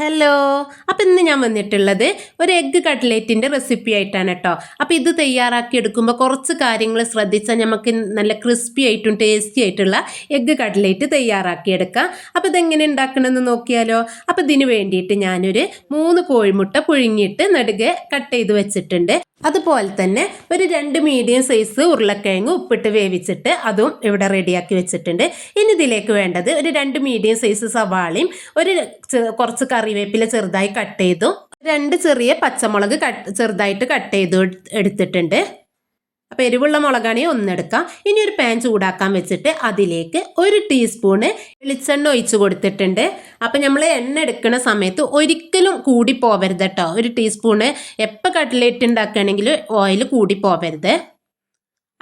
Hello അപ്പം ഇന്ന് ഞാൻ വന്നിട്ടുള്ളത് ഒരു എഗ്ഗ് കട്ട്ലേറ്റിന്റെ റെസിപ്പി ആയിട്ടാണ് കേട്ടോ അപ്പോൾ ഇത് തയ്യാറാക്കി എടുക്കുമ്പോൾ കുറച്ച് കാര്യങ്ങൾ ശ്രദ്ധിച്ചാൽ നമുക്ക് നല്ല ക്രിസ്പി ആയിട്ടും ടേസ്റ്റി ആയിട്ടുള്ള എഗ്ഗ് കട്ട്ലേറ്റ് തയ്യാറാക്കി എടുക്കാം. അപ്പോൾ ഇതെങ്ങനെ ഉണ്ടാക്കണമെന്ന് നോക്കിയാലോ? അപ്പോൾ ഇതിന് വേണ്ടിയിട്ട് ഞാനൊരു മൂന്ന് കോഴിമുട്ട പുഴുങ്ങിയിട്ട് നടുകെ കട്ട് ചെയ്ത് വെച്ചിട്ടുണ്ട്. അതുപോലെ തന്നെ ഒരു രണ്ട് മീഡിയം സൈസ് ഉരുളക്കിഴങ്ങ് ഉപ്പിട്ട് വേവിച്ചിട്ട് അതും ഇവിടെ റെഡിയാക്കി വെച്ചിട്ടുണ്ട്. ഇനി ഇതിലേക്ക് വേണ്ടത് ഒരു രണ്ട് മീഡിയം സൈസ് സവാളയും ഒരു കുറച്ച് കറിവേപ്പില ചെറുതായി കട്ട് ചെയ്തു രണ്ട് ചെറിയ പച്ചമുളക് കട്ട് ചെറുതായിട്ട് കട്ട് ചെയ്ത് എടുത്തിട്ടുണ്ട്. അപ്പോൾ എരിവുള്ള മുളകാണെങ്കിൽ ഒന്നെടുക്കാം. ഇനി ഒരു പാൻ ചൂടാക്കാൻ വെച്ചിട്ട് അതിലേക്ക് ഒരു ടീസ്പൂണ് വെളിച്ചെണ്ണ ഒഴിച്ച് കൊടുത്തിട്ടുണ്ട്. അപ്പോൾ നമ്മൾ എണ്ണ എടുക്കുന്ന സമയത്ത് ഒരിക്കലും കൂടി പോവരുത് കേട്ടോ ഒരു ടീസ്പൂണ് എപ്പോൾ കട്ട്ലേറ്റ് ഉണ്ടാക്കുകയാണെങ്കിൽ ഓയിൽ കൂടി പോവരുത്.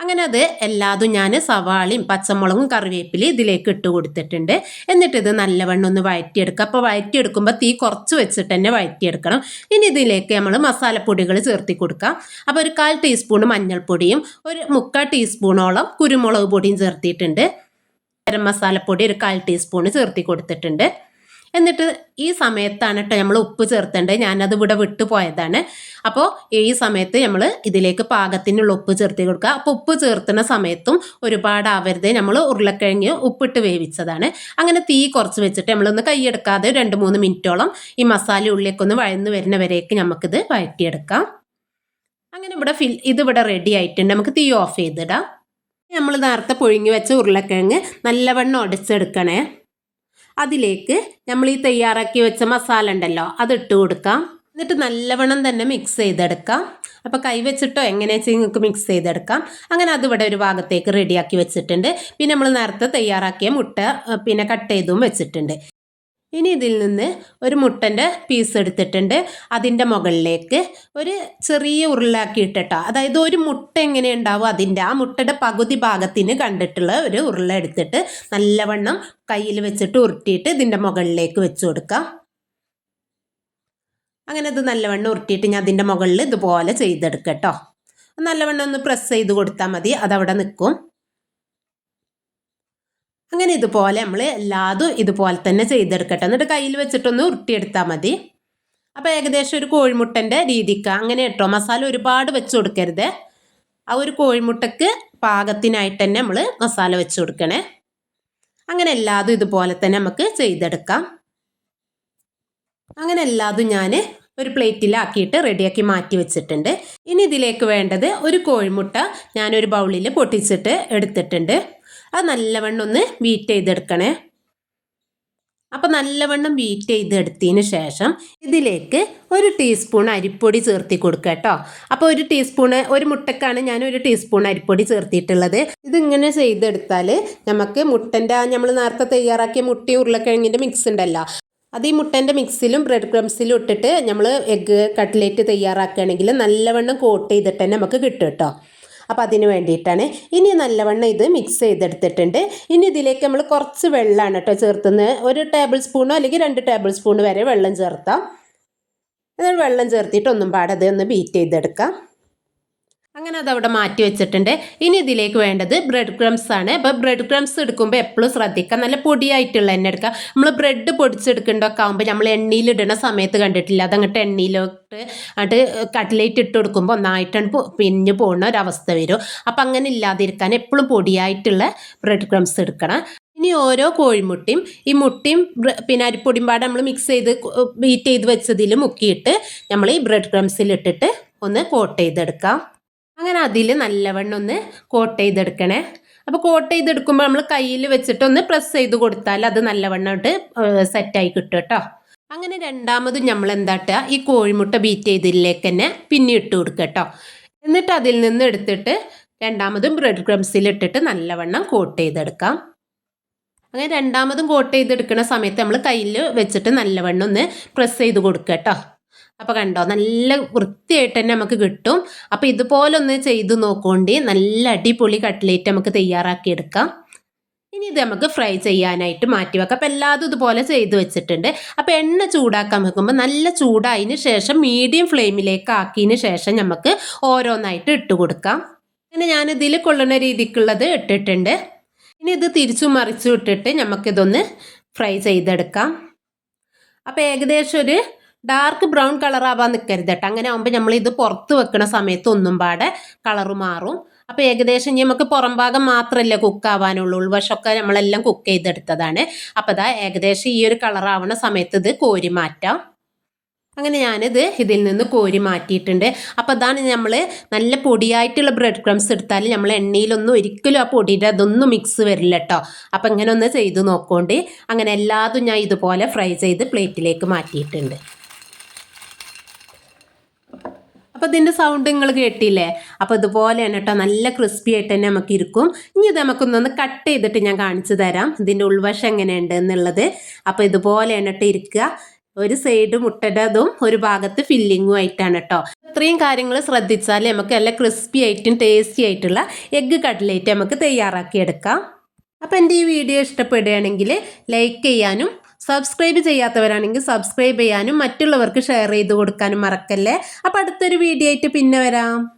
അങ്ങനെ അത് എല്ലാതും ഞാൻ സവാളയും പച്ചമുളകും കറിവേപ്പിലയും ഇതിലേക്ക് ഇട്ട് കൊടുത്തിട്ടുണ്ട്. എന്നിട്ട് ഇത് നല്ലവണ്ണം ഒന്ന് വഴറ്റിയെടുക്കുക അപ്പോൾ വഴറ്റിയെടുക്കുമ്പോൾ തീ കുറച്ച് വെച്ചിട്ട് തന്നെ വഴറ്റിയെടുക്കണം ഇനി ഇതിലേക്ക് നമ്മൾ മസാലപ്പൊടികൾ ചേർത്തി കൊടുക്കാം. അപ്പോൾ ഒരു കാൽ ടീസ്പൂൺ മഞ്ഞൾപ്പൊടിയും ഒരു മുക്കാൽ ടീസ്പൂണോളം കുരുമുളക് പൊടിയും ചേർത്തിയിട്ടുണ്ട്. ഗരം മസാലപ്പൊടി ഒരു കാൽ ടീസ്പൂൺ ചേർത്തി കൊടുത്തിട്ടുണ്ട്. എന്നിട്ട് ഈ സമയത്താണ് കേട്ടോ നമ്മൾ ഉപ്പ് ചേർത്തേണ്ടത്. ഞാനത് ഇവിടെ വിട്ടു പോയതാണ്. അപ്പോൾ ഈ സമയത്ത് നമ്മൾ ഇതിലേക്ക് പാകത്തിനുള്ള ഉപ്പ് ചേർത്തി കൊടുക്കുക. അപ്പോൾ ഉപ്പ് ചേർത്തുന്ന സമയത്തും ഒരുപാട് ആവരുത് നമ്മൾ ഉരുളക്കിഴങ്ങ് ഉപ്പിട്ട് വേവിച്ചതാണ്. അങ്ങനെ തീ കുറച്ച് വെച്ചിട്ട് നമ്മളൊന്ന് കൈയെടുക്കാതെ രണ്ട് മൂന്ന് മിനിറ്റോളം ഈ മസാല ഉള്ളിലേക്ക് ഒന്ന് വഴന്ന് വരുന്നവരേക്ക് നമുക്കിത് വഴറ്റിയെടുക്കാം. അങ്ങനെ ഇവിടെ ഫിൽ ഇതിവിടെ റെഡി ആയിട്ടുണ്ട്. നമുക്ക് തീ ഓഫ് ചെയ്തിടാം. നമ്മൾ നേരത്തെ പുഴുങ്ങി വെച്ച ഉരുളക്കിഴങ്ങ് നല്ലവണ്ണം ഉടച്ചെടുക്കണേ അതിലേക്ക് നമ്മൾ ഈ തയ്യാറാക്കി വെച്ച മസാല ഉണ്ടല്ലോ അത് ഇട്ട് കൊടുക്കാം. എന്നിട്ട് നല്ലവണ്ണം തന്നെ മിക്സ് ചെയ്തെടുക്കാം. അപ്പോൾ കൈ വെച്ചിട്ടോ വെച്ചാൽ നിങ്ങൾക്ക് മിക്സ് ചെയ്തെടുക്കാം. അങ്ങനെ അതിവിടെ ഒരു ഭാഗത്തേക്ക് റെഡിയാക്കി വെച്ചിട്ടുണ്ട്. പിന്നെ നമ്മൾ നേരത്തെ തയ്യാറാക്കിയ മുട്ട പിന്നെ കട്ട് ചെയ്തും വെച്ചിട്ടുണ്ട്. ഇനി ഇതിൽ നിന്ന് ഒരു മുട്ടന്റെ പീസ് എടുത്തിട്ടുണ്ട്. അതിന്റെ മുകളിലേക്ക് ഒരു ചെറിയ ഉരുളാക്കിയിട്ടിട്ടോ അതായത് ഒരു മുട്ട എങ്ങനെ ഉണ്ടാവും അതിന്റെ ആ മുട്ടയുടെ പകുതി ഭാഗത്തിന് കണ്ടിട്ടുള്ള ഒരു ഉരുള എടുത്തിട്ട് നല്ലവണ്ണം കയ്യിൽ വെച്ചിട്ട് ഉരുട്ടിയിട്ട് ഇതിന്റെ മുകളിലേക്ക് വെച്ച് കൊടുക്കാം. അങ്ങനെ ഇത് നല്ലവണ്ണം ഉരുട്ടിയിട്ട് ഞാൻ അതിന്റെ മുകളിൽ ഇതുപോലെ ചെയ്തെടുക്കട്ടോ നല്ലവണ്ണം ഒന്ന് പ്രസ് ചെയ്ത് കൊടുത്താൽ മതി. അതവിടെ നിൽക്കും. അങ്ങനെ ഇതുപോലെ നമ്മൾ എല്ലാതും ഇതുപോലെ തന്നെ ചെയ്തെടുക്കട്ടെ. എന്നിട്ട് കയ്യിൽ വെച്ചിട്ടൊന്ന് ഉരുട്ടിയെടുത്താൽ മതി. അപ്പോൾ ഏകദേശം ഒരു കോഴിമുട്ടന്റെ രീതിക്ക് അങ്ങനെ കേട്ടോ മസാല ഒരുപാട് വെച്ച് കൊടുക്കരുത്. ആ ഒരു കോഴിമുട്ടക്ക് പാകത്തിനായിട്ട് തന്നെ നമ്മൾ മസാല വെച്ച് കൊടുക്കണേ. അങ്ങനെ എല്ലാതും ഇതുപോലെ തന്നെ നമുക്ക് ചെയ്തെടുക്കാം. അങ്ങനെ എല്ലാതും ഞാൻ ഒരു പ്ലേറ്റിലാക്കിയിട്ട് റെഡിയാക്കി മാറ്റി വെച്ചിട്ടുണ്ട്. ഇനി ഇതിലേക്ക് വേണ്ടത് ഒരു കോഴിമുട്ട ഞാനൊരു ബൗളിൽ പൊട്ടിച്ചിട്ട് എടുത്തിട്ടുണ്ട്. അത് നല്ലവണ്ണം ഒന്ന് ബീറ്റ് ചെയ്തെടുക്കണേ. അപ്പോൾ നല്ലവണ്ണം ബീറ്റ് ചെയ്തെടുത്തതിന് ശേഷം ഇതിലേക്ക് ഒരു ടീസ്പൂൺ അരിപ്പൊടി ചേർത്തി കൊടുക്കുക കേട്ടോ. അപ്പോൾ ഒരു ടീസ്പൂണ് ഒരു മുട്ടക്കാണ് ഞാൻ ഒരു ടീസ്പൂൺ അരിപ്പൊടി ചേർത്തിട്ടുള്ളത് ഇതിങ്ങനെ ചെയ്തെടുത്താൽ നമുക്ക് മുട്ടന്റെ നമ്മൾ നേരത്തെ തയ്യാറാക്കിയ മുട്ടി ഉരുളക്കിഴങ്ങിന്റെ മിക്സ് ഉണ്ടല്ലോ. അത് ഈ മുട്ടന്റെ മിക്സിലും ബ്രെഡ് ക്രംസിലും ഇട്ടിട്ട് നമ്മൾ എഗ്ഗ് കട്ട്ലേറ്റ് തയ്യാറാക്കുകയാണെങ്കിൽ നല്ലവണ്ണം കോട്ട് ചെയ്തിട്ട് തന്നെ നമുക്ക് കിട്ടും കേട്ടോ. അപ്പോൾ അതിന് വേണ്ടിയിട്ടാണ്. ഇനി നല്ലവണ്ണം ഇത് മിക്സ് ചെയ്തെടുത്തിട്ടുണ്ട്. ഇനി ഇതിലേക്ക് നമ്മൾ കുറച്ച് വെള്ളമാണ് കേട്ടോ ചേർത്തുന്നത്. ഒരു ടേബിൾ സ്പൂണോ അല്ലെങ്കിൽ രണ്ട് ടേബിൾ സ്പൂൺ വരെ വെള്ളം ചേർത്താം. വെള്ളം ചേർത്തിട്ട് ഒന്നും പാടെ അത് ഒന്ന് ബീറ്റ് ചെയ്തെടുക്കാം. അങ്ങനെ അതവിടെ മാറ്റി വെച്ചിട്ടുണ്ട്. ഇനി ഇതിലേക്ക് വേണ്ടത് ബ്രെഡ് ക്രംസ് ആണ്. അപ്പോൾ ബ്രെഡ് ക്രംസ് എടുക്കുമ്പോൾ എപ്പോഴും ശ്രദ്ധിക്കുക. നല്ല പൊടിയായിട്ടുള്ള എണ്ണ എടുക്കുക. നമ്മൾ ബ്രെഡ് പൊടിച്ചെടുക്കേണ്ടതൊക്കെ ആകുമ്പോൾ നമ്മൾ എണ്ണയിലിടുന്ന സമയത്ത് കണ്ടിട്ടില്ല? അതങ്ങോട്ട് എണ്ണയിലോട്ട് അങ്ങോട്ട് കട്ട്ലേറ്റ് ഇട്ട് കൊടുക്കുമ്പോൾ ഒന്നായിട്ടാണ് പിഞ്ഞ് പോകുന്ന ഒരവസ്ഥ വരും. അപ്പം അങ്ങനെ ഇല്ലാതിരിക്കാൻ എപ്പോഴും പൊടിയായിട്ടുള്ള ബ്രെഡ് ക്രംസ് എടുക്കണം. ഇനി ഓരോ കോഴിമുട്ടയും ഈ മുട്ടയും പിന്നെ അരിപ്പൊടിയും പാടെ നമ്മൾ മിക്സ് ചെയ്ത് ബീറ്റ് ചെയ്ത് വെച്ചതിൽ മുക്കിയിട്ട് നമ്മൾ ഈ ബ്രെഡ് ക്രംസിൽ ഇട്ടിട്ട് ഒന്ന് കോട്ട് ചെയ്തെടുക്കാം. അങ്ങനെ അതിൽ നല്ലവണ്ണം ഒന്ന് കോട്ട് ചെയ്തെടുക്കണേ. അപ്പോൾ കോട്ട് ചെയ്തെടുക്കുമ്പോൾ നമ്മൾ കയ്യിൽ വെച്ചിട്ടൊന്ന് പ്രസ് ചെയ്ത് കൊടുത്താൽ അത് നല്ലവണ്ണമായിട്ട് സെറ്റായി കിട്ടും കേട്ടോ. അങ്ങനെ രണ്ടാമതും നമ്മൾ എന്താട്ടുക ഈ കോഴിമുട്ട ബീറ്റ് ചെയ്തതിലേക്ക് തന്നെ പിന്നെ ഇട്ട് കൊടുക്കുക കേട്ടോ. എന്നിട്ട് അതിൽ നിന്ന് എടുത്തിട്ട് രണ്ടാമതും ബ്രെഡ് ക്രംസിൽ ഇട്ടിട്ട് നല്ലവണ്ണം കോട്ട് ചെയ്തെടുക്കാം. അങ്ങനെ രണ്ടാമതും കോട്ട് ചെയ്തെടുക്കുന്ന സമയത്ത് നമ്മൾ കയ്യിൽ വെച്ചിട്ട് നല്ലവണ്ണം ഒന്ന് പ്രസ് ചെയ്ത് കൊടുക്കുക കേട്ടോ. അപ്പോൾ കണ്ടോ നല്ല വൃത്തിയായിട്ട് തന്നെ നമുക്ക് കിട്ടും. അപ്പോൾ ഇതുപോലെ ഒന്ന് ചെയ്ത് നോക്കുകൊണ്ട് നല്ല അടിപൊളി കട്ട്ലേറ്റ് നമുക്ക് തയ്യാറാക്കി എടുക്കാം. ഇനി ഇത് നമുക്ക് ഫ്രൈ ചെയ്യാനായിട്ട് മാറ്റി വെക്കാം. അപ്പോൾ എല്ലാതും ഇതുപോലെ ചെയ്ത് വെച്ചിട്ടുണ്ട്. അപ്പോൾ എണ്ണ ചൂടാക്കാൻ വെക്കുമ്പോൾ നല്ല ചൂടായതിന് ശേഷം മീഡിയം ഫ്ലെയിമിലേക്ക് ആക്കിയതിന് ശേഷം നമുക്ക് ഓരോന്നായിട്ട് ഇട്ട് കൊടുക്കാം. അങ്ങനെ ഞാനിതിൽ കൊള്ളുന്ന രീതിക്കുള്ളത് ഇട്ടിട്ടുണ്ട്. ഇനി ഇത് തിരിച്ചു മറിച്ചു ഇട്ടിട്ട് നമുക്കിതൊന്ന് ഫ്രൈ ചെയ്തെടുക്കാം. അപ്പോൾ ഏകദേശം ഒരു ഡാർക്ക് ബ്രൗൺ കളർ ആവാൻ നിൽക്കരുത് കേട്ടോ അങ്ങനെ ആകുമ്പോൾ നമ്മൾ ഇത് പുറത്ത് വെക്കുന്ന സമയത്ത് ഒന്നും പാടെ കളറ് മാറും. അപ്പോൾ ഏകദേശം ഇനി നമുക്ക് പുറം ഭാഗം മാത്രമല്ല കുക്ക് ആവാനുള്ളൂ. ഉൾവശമൊക്കെ നമ്മളെല്ലാം കുക്ക് ചെയ്തെടുത്തതാണ്. അപ്പോൾ ഇതാ ഏകദേശം ഈ ഒരു കളർ ആവണ സമയത്ത് ഇത് കോരി മാറ്റാം. അങ്ങനെ ഞാനിത് ഇതിൽ നിന്ന് കോരി മാറ്റിയിട്ടുണ്ട്. അപ്പോൾ അതാണ് നമ്മൾ നല്ല പൊടിയായിട്ടുള്ള ബ്രെഡ് ക്രംസ് എടുത്താൽ നമ്മൾ എണ്ണയിലൊന്നും ഒരിക്കലും ആ പൊടിയുടെ അതൊന്നും മിക്സ് വരില്ല കേട്ടോ അപ്പോൾ ഇങ്ങനെ ഒന്ന് ചെയ്ത് നോക്കോണ്ട് അങ്ങനെ എല്ലാതും ഞാൻ ഇതുപോലെ ഫ്രൈ ചെയ്ത് പ്ലേറ്റിലേക്ക് മാറ്റിയിട്ടുണ്ട്. അപ്പോൾ ഇതിന്റെ സൗണ്ട് നിങ്ങൾ കേട്ടില്ലേ? അപ്പോൾ ഇതുപോലെയാണ് കേട്ടോ നല്ല ക്രിസ്പി ആയിട്ട് തന്നെ നമുക്ക് ഇരിക്കും. ഇനി ഇത് നമുക്കൊന്നൊന്ന് കട്ട് ചെയ്തിട്ട് ഞാൻ കാണിച്ചു തരാം. ഇതിന്റെ ഉൾവശം എങ്ങനെയുണ്ട് എന്നുള്ളത്. അപ്പോൾ ഇതുപോലെയാണ് കേട്ടോ ഇരിക്കുക. ഒരു സൈഡ് മുട്ടടതും ഒരു ഭാഗത്ത് ഫില്ലിങ്ങും ആയിട്ടാണ് കേട്ടോ ഇത്രയും കാര്യങ്ങൾ ശ്രദ്ധിച്ചാൽ നമുക്ക് നല്ല ക്രിസ്പി ആയിട്ടും ടേസ്റ്റി ആയിട്ടുള്ള എഗ്ഗ് കട്ട്ലേറ്റ് നമുക്ക് തയ്യാറാക്കിയെടുക്കാം. അപ്പോൾ എന്റെ ഈ വീഡിയോ ഇഷ്ടപ്പെടുകയാണെങ്കിൽ ലൈക്ക് ചെയ്യാനും സബ്സ്ക്രൈബ് ചെയ്യാത്തവരാണെങ്കിൽ സബ്സ്ക്രൈബ് ചെയ്യാനും മറ്റുള്ളവർക്ക് ഷെയർ ചെയ്ത് കൊടുക്കാനും മറക്കല്ലേ. അപ്പോൾ അടുത്തൊരു വീഡിയോ ആയിട്ട് പിന്നെ വരാം.